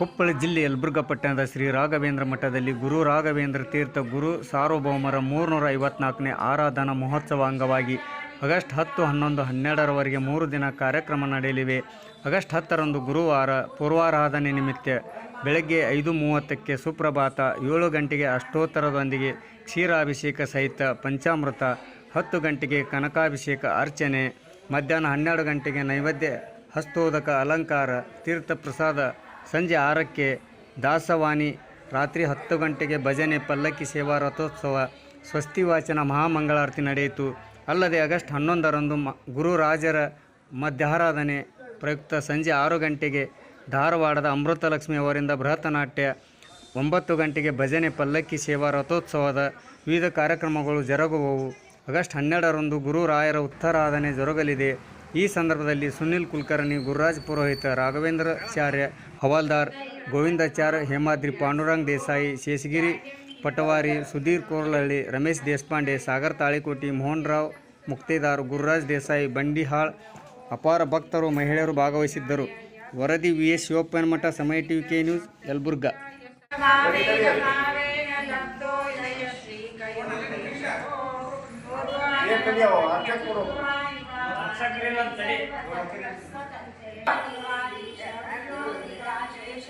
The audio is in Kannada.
ಕೊಪ್ಪಳ ಜಿಲ್ಲೆ ಯಲಬುರ್ಗಾ ಪಟ್ಟಣದ ಶ್ರೀ ರಾಘವೇಂದ್ರ ಮಠದಲ್ಲಿ ಗುರು ರಾಘವೇಂದ್ರ ತೀರ್ಥ ಗುರು ಸಾರ್ವಭೌಮರ ಮೂರುನೂರ ಐವತ್ನಾಲ್ಕನೇ ಆರಾಧನಾ ಮಹೋತ್ಸವ ಅಂಗವಾಗಿ ಆಗಸ್ಟ್ ಹತ್ತು, ಹನ್ನೊಂದು, ಹನ್ನೆರಡರವರೆಗೆ ಮೂರು ದಿನ ಕಾರ್ಯಕ್ರಮ ನಡೆಯಲಿವೆ. ಆಗಸ್ಟ್ ಹತ್ತರಂದು ಗುರುವಾರ ಪೂರ್ವಾರಾಧನೆ ನಿಮಿತ್ತ ಬೆಳಗ್ಗೆ ಐದು ಮೂವತ್ತಕ್ಕೆ ಸುಪ್ರಭಾತ, ಏಳು ಗಂಟೆಗೆ ಅಷ್ಟೋತ್ತರದೊಂದಿಗೆ ಕ್ಷೀರಾಭಿಷೇಕ ಸಹಿತ ಪಂಚಾಮೃತ, ಹತ್ತು ಗಂಟೆಗೆ ಕನಕಾಭಿಷೇಕ ಅರ್ಚನೆ, ಮಧ್ಯಾಹ್ನ ಹನ್ನೆರಡು ಗಂಟೆಗೆ ನೈವೇದ್ಯ ಹಸ್ತೋದಕ ಅಲಂಕಾರ, ತೀರ್ಥ ಪ್ರಸಾದ ಸಂಜೆ ಆರಕ್ಕೆ ದಾಸವಾಣಿ ರಾತ್ರಿ ಹತ್ತು ಗಂಟೆಗೆ ಭಜನೆ ಪಲ್ಲಕ್ಕಿ ಸೇವಾ ರಥೋತ್ಸವ ಸ್ವಸ್ತಿ ವಾಚನ ಮಹಾಮಂಗಳಾರತಿ ನಡೆಯಿತು. ಅಲ್ಲದೆ ಆಗಸ್ಟ್ ಹನ್ನೊಂದರಂದು ಮ, ಗುರುರಾಜರ ಮಧ್ಯಾರಾಧನೆ ಪ್ರಯುಕ್ತ ಸಂಜೆ ಆರು ಗಂಟೆಗೆ ಧಾರವಾಡದ ಅಮೃತಲಕ್ಷ್ಮಿ ಅವರಿಂದ ಬೃಹತನಾಟ್ಯ, ಒಂಬತ್ತು ಗಂಟೆಗೆ ಭಜನೆ ಪಲ್ಲಕ್ಕಿ ಸೇವಾ ರಥೋತ್ಸವದ ವಿವಿಧ ಕಾರ್ಯಕ್ರಮಗಳು ಜರುಗುವವು. ಆಗಸ್ಟ್ ಹನ್ನೆರಡರಂದು ಗುರುರಾಯರ ಉತ್ತರಾಧನೆ ಜರುಗಲಿದೆ. ಈ ಸಂದರ್ಭದಲ್ಲಿ ಸುನಿಲ್ ಕುಲಕರ್ಣಿ, ಗುರುರಾಜ್ ಪುರೋಹಿತ ರಾಘವೇಂದ್ರಾಚಾರ್ಯ ಹವಾಲ್ದಾರ್, ಗೋವಿಂದಾಚಾರ್ಯ, ಹೇಮಾದ್ರಿ ಪಾಂಡುರಂಗ್ ದೇಸಾಯಿ, ಶೇಷಗಿರಿ ಪಟವಾರಿ, ಸುಧೀರ್ ಕೋರ್ಲಹಳ್ಳಿ, ರಮೇಶ್ ದೇಶಪಾಂಡೆ, ಸಾಗರ್ ತಾಳಿಕೋಟಿ ಮೋಹನ್ ರಾವ್ ಮುಕ್ತೇದಾರ್, ಗುರುರಾಜ್ ದೇಸಾಯಿ, ಬಂಡಿಹಾಳ್ ಅಪಾರ ಭಕ್ತರು, ಮಹಿಳೆಯರು ಭಾಗವಹಿಸಿದ್ದರು. ವರದಿ V. S. Shivappanamath, Samaya T. K. News, Yelburga. సకరిలంతడి Rajesha